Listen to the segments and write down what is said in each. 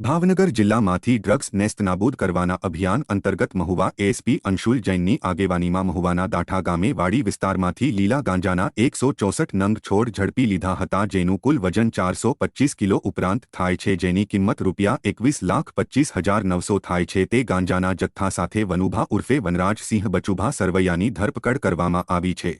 ભાવનગર જિલ્લામાંથી ડ્રગ્સ નેસ્તનાબૂદ કરવાના અભિયાન અંતર્ગત મહુવા એસપી અંશુલ જૈનની આગેવાનીમાં મહુવાના દાઠા ગામે વાડી વિસ્તારમાંથી લીલા ગાંજાના એકસો ચોસઠ નંગ છોડ ઝડપી લીધા હતા જેનું કુલ વજન ચારસો પચીસ કિલો ઉપરાંત થાય છે જેની કિંમત રૂપિયા એકવીસ લાખ પચીસ હજાર નવસો થાય છે તે ગાંજાના જથ્થા સાથે વનુભા ઉર્ફે વનરાજસિંહ બચુભા સરવૈયાની ધરપકડ કરવામાં આવી છે.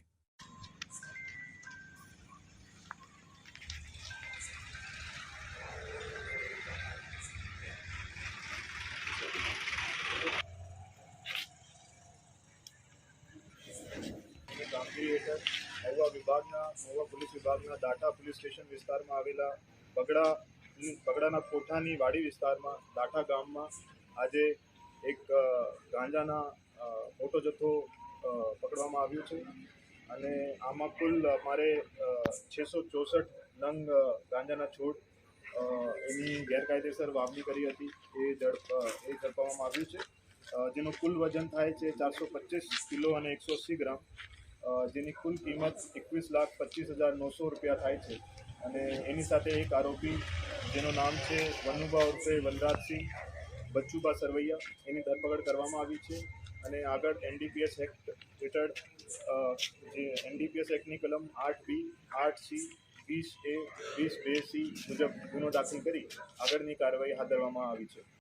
હેઠળ મહુવા વિભાગના, મહુવા પોલીસ વિભાગના, દાટા પોલીસ સ્ટેશન વિસ્તારમાં આવેલા બગડા બગડાના કોઠાની વાડી વિસ્તારમાં, દાટા ગામમાં આજે એક ગાંજાના મોટો જથ્થો પકડવામાં આવ્યો છે. અને આમાં કુલ મારે છસો ચોસઠ નંગ ગાંજાના છોડ એની ગેરકાયદેસર વાવણી કરી હતી. એ ઝડપ એ ઝડપવામાં આવ્યું છે. જેનું કુલ વજન થાય છે ચારસો પચીસ કિલો અને એકસો અસી ગ્રામ. જેની કુલ કિંમત એકવીસ લાખ પચીસ હજાર નવસો રૂપિયા થાય છે. અને એની સાથે એક આરોપી જેનું નામ છે વનુભા ઉર્ફે વનરાજસિંહ બચ્ચુભા સરવૈયા. એની ધરપકડ કરવામાં આવી છે. અને આગળ એનડીપીએસ એક્ટ હેઠળ જે એનડીપીએસ એક્ટની કલમ આઠ બી, આઠ સી, વીસ એ, વીસ બે સી મુજબ ગુનો દાખલ કરી આગળની કાર્યવાહી હાથ ધરવામાં આવી છે.